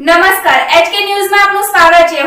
નમસ્કાર, એચકે ન્યૂઝમાં આપનું સ્વાગત છે.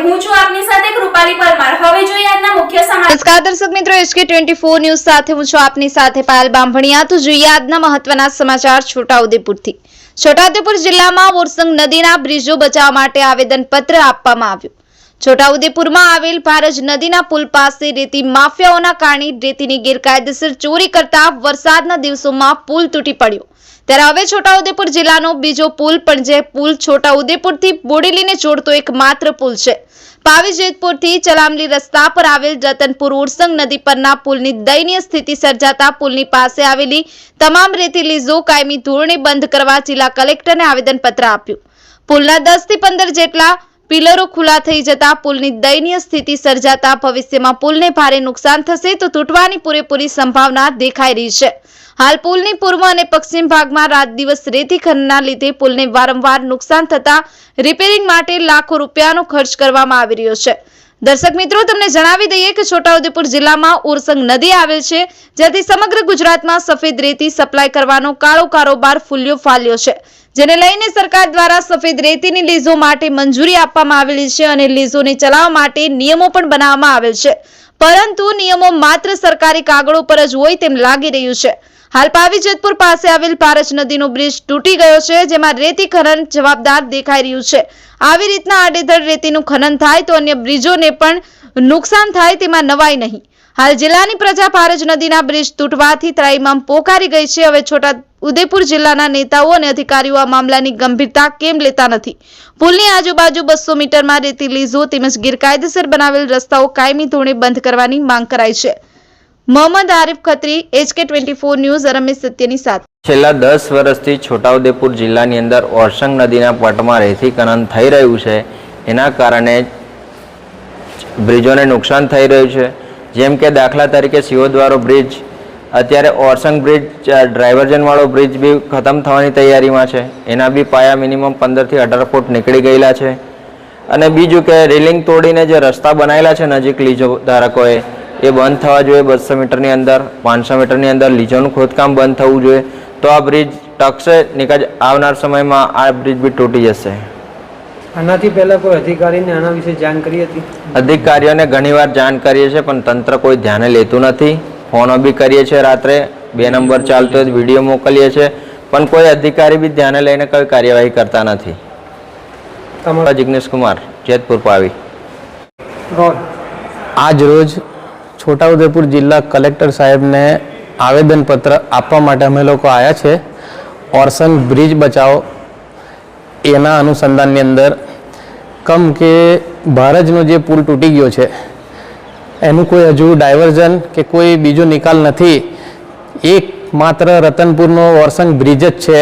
ન્યૂઝ સાથે આપની સાથે પાયલ બાંભણિયા. તો જોઈએ મહત્વના સમાચાર છોટાઉદેપુરથી. છોટાઉદેપુર જિલ્લામાં ઓરસંગ નદીના બ્રિજો બચાવવા માટે આવેદન પત્ર આપવામાં આવ્યું. છોટાઉદેપુરમાં આવેલ ભારજ નદીના પુલ પાસે રેતી માફિયાઓના કારણે રેતીની ગેરકાયદેસર ચોરી કરતા વરસાદના દિવસોમાં પુલ તૂટી પડ્યો. ત્યારે હવે છોટાઉદેપુર જિલ્લાનો બીજો પુલ પણ જે પુલ છોટાઉદેપુરથી બોડેલીને જોડતો એક માત્ર પુલ છે. પાવી જેતપુરથી ચલામલી રસ્તા પર આવેલ રતનપુર ઉરસંગ નદી પરના પુલની દયનીય સ્થિતિ સર્જાતા પુલની પાસે આવેલી તમામ રેતી લીઝો કાયમી ધોરણે બંધ કરવા જિલ્લા કલેક્ટરને આવેદનપત્ર આપ્યું. પુલના દસથી પંદર જેટલા પિલરો ખુલ્લા થઈ જતા પુલની દયનીય સ્થિતિ સર્જાતા ભવિષ્યમાં પુલને ભારે નુકસાન થશે તો તૂટવાની પૂરેપૂરી સંભાવના દેખાઈ રહી છે. હાલ પુલની પૂર્વ અને પશ્ચિમ ભાગમાં રાત દિવસ રેતી ખનનના લીધે પુલને વારંવાર નુકસાન થતા રિપેરિંગ માટે લાખો રૂપિયાનો ખર્ચ કરવામાં આવી રહ્યો છે. દર્શક મિત્રો, તમને જણાવી દઈએ કે છોટાઉદેપુર જિલ્લામાં ઉરસંગ નદી આવેલ છે જ્યાંથી સમગ્ર ગુજરાતમાં સફેદ રેતી સપ્લાય કરવાનો કાળો કારોબાર ફૂલ્યો ફાલ્યો છે. જેને લઈને સરકાર દ્વારા સફેદ રેતીની લીઝો માટે મંજૂરી આપવામાં આવેલી છે અને લીઝોને ચલાવવા માટે નિયમો પણ બનાવવામાં આવેલ છે. પરંતુ નિયમો માત્ર સરકારી કાગળો પર જ હોય તેમ લાગી રહ્યું છે. હાલ પાવીજેતપુર પાસે આવેલ પારસ નદીનો બ્રિજ તૂટી ગયો છે, જેમાં રેતી ખનન જવાબદાર દેખાઈ રહ્યું છે. આવી રીતના આડેધડ રેતીનું ખનન થાય તો અન્ય બ્રિજોને પણ નુકસાન થાય તેમાં નવાય નહીં. હાલ જિલ્લાની પ્રજા પારજ નદીના બ્રિજ તૂટવાથી ત્રાઈમામ પોકારી ગઈ છે. હવે છોટા ઉદેપુર જિલ્લાના નેતાઓ અને અધિકારીઓ આ મામલાની ગંભીરતા કેમ લેતા નથી? પુલની આજુબાજુ બસો મીટરમાં રેતી લીઝો તેમજ ગેરકાયદેસર બનાવેલ રસ્તાઓ કાયમી ધોરણે બંધ કરવાની માંગ કરાઈ છે. Mohammad Arif Khatri, HK twenty four news, Ramesh સત્યની સાથે. છેલ્લા દસ વર્ષથી છોટાઉદેપુર જિલ્લાની અંદર ઓરસંગ નદીના પટમાં રેતી થઈ રહ્યું છે. એના કારણે બ્રિજોને નુકસાન થઈ રહ્યું છે. જેમ કે દાખલા તરીકે સિંહોદ્વારો બ્રિજ અત્યારે ઓરસંગ બ્રિજ ડ્રાઈવર્જનવાળો બ્રિજ બી ખતમ થવાની તૈયારીમાં છે. એના બી પાયા મિનિમમ પંદરથી અઢાર ફૂટ નીકળી ગયેલા છે. અને બીજું કે રેલિંગ તોડીને જે રસ્તા બનાવેલા છે નજીક લીજો ધારકોએ એ બંધ થવા જોઈએ બસો મીટરની અંદર પાંચસો મીટરની અંદર લીજોનું ખોદકામ બંધ થવું જોઈએ. તો આ બ્રિજ ટકશે નિકાજ આવનાર સમયમાં આ બ્રિજ બી તૂટી જશે. આનાથી પહેલા કોઈ અધિકારીને આના વિશે જાણ કરી હતી? અધિકારીઓને ઘણીવાર જાણ કરીએ છીએ પણ તંત્ર કોઈ ધ્યાને લેતું નથી. ફોનો બી કરીએ છીએ રાત્રે બે નંબર ચાલતો હોય વીડિયો મોકલીએ છીએ પણ કોઈ અધિકારી બી ધ્યાને લઈને કોઈ કાર્યવાહી કરતા નથી. તમારા જિગ્નેશ કુમાર જેતપુર પાવી. આજ રોજ છોટાઉદેપુર જિલ્લા કલેક્ટર સાહેબને આવેદનપત્ર આપવા માટે અમે લોકો આવ્યા છે. ઓરસન બ્રિજ બચાવો. એના અનુસંધાનની અંદર કમ કે ભારજનો જે પુલ તૂટી ગયો છે એનું કોઈ હજુ ડાયવર્ઝન કે કોઈ બીજો નિકાલ નથી. એક માત્ર રતનપુરનો ઓરસંગ બ્રિજ જ છે.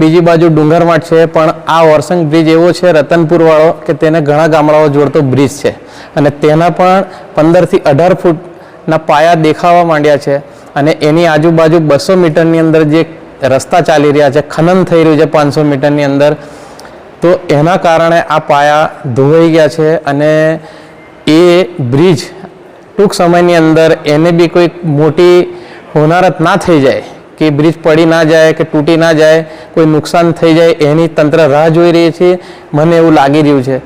બીજી બાજુ ડુંગરમાટ છે, પણ આ ઓરસંગ બ્રિજ એવો છે રતનપુરવાળો કે તેને ઘણા ગામડાઓ જોડતો બ્રિજ છે. અને તેના પણ પંદરથી અઢાર ફૂટના પાયા દેખાવા માંડ્યા છે. અને એની આજુબાજુ બસો મીટરની અંદર જે રસ્તા ચાલી રહ્યા છે, ખનન થઈ રહ્યું છે પાંચસો મીટરની અંદર, તો એના કારણે આ પાયા ધોવાઈ ગયા છે અને એ બ્રિજ ટૂંક સમયની અંદર એને બી કોઈ મોટી હોનારત ના થઈ જાય, કે બ્રિજ પડી ના જાય, કે તૂટી ના જાય, કોઈ નુકસાન થઈ જાય, એની તંત્ર રાહ જોઈ રહી છે, મને એવું લાગી રહ્યું છે.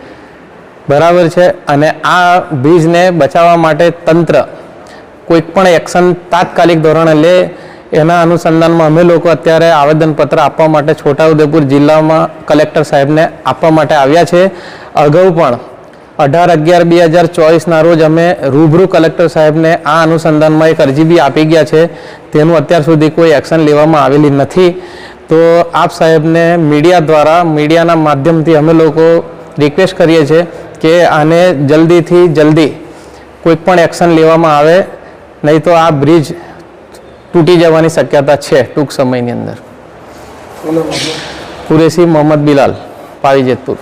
બરાબર છે? અને આ બ્રિજને બચાવવા માટે તંત્ર કોઈ પણ એક્શન તાત્કાલિક ધોરણે લે, એના અનુસંધાનમાં અમે લોકો અત્યારે આવેદનપત્ર આપવા માટે છોટાઉદેપુર જિલ્લામાં કલેક્ટર સાહેબને આપવા માટે આવ્યા છે. અગાઉ પણ અઢાર અગિયાર બે હજાર ચોવીસના રોજ અમે રૂબરૂ કલેક્ટર સાહેબને આ અનુસંધાનમાં એક અરજી બી આપી ગયા છે. તેનું અત્યાર સુધી કોઈ એક્શન લેવામાં આવેલી નથી. તો આપ સાહેબને મીડિયા દ્વારા મીડિયાના માધ્યમથી અમે લોકો રિક્વેસ્ટ કરીએ છીએ કે આને જલ્દીથી જલ્દી કોઈ પણ એક્શન લેવામાં આવે નહીં તો આ બ્રિજ તૂટી જવાની શક્યતા છે ટૂંક સમયની અંદર. કુરેશી મોહમ્મદ બિલાલ પાવી જેતપુર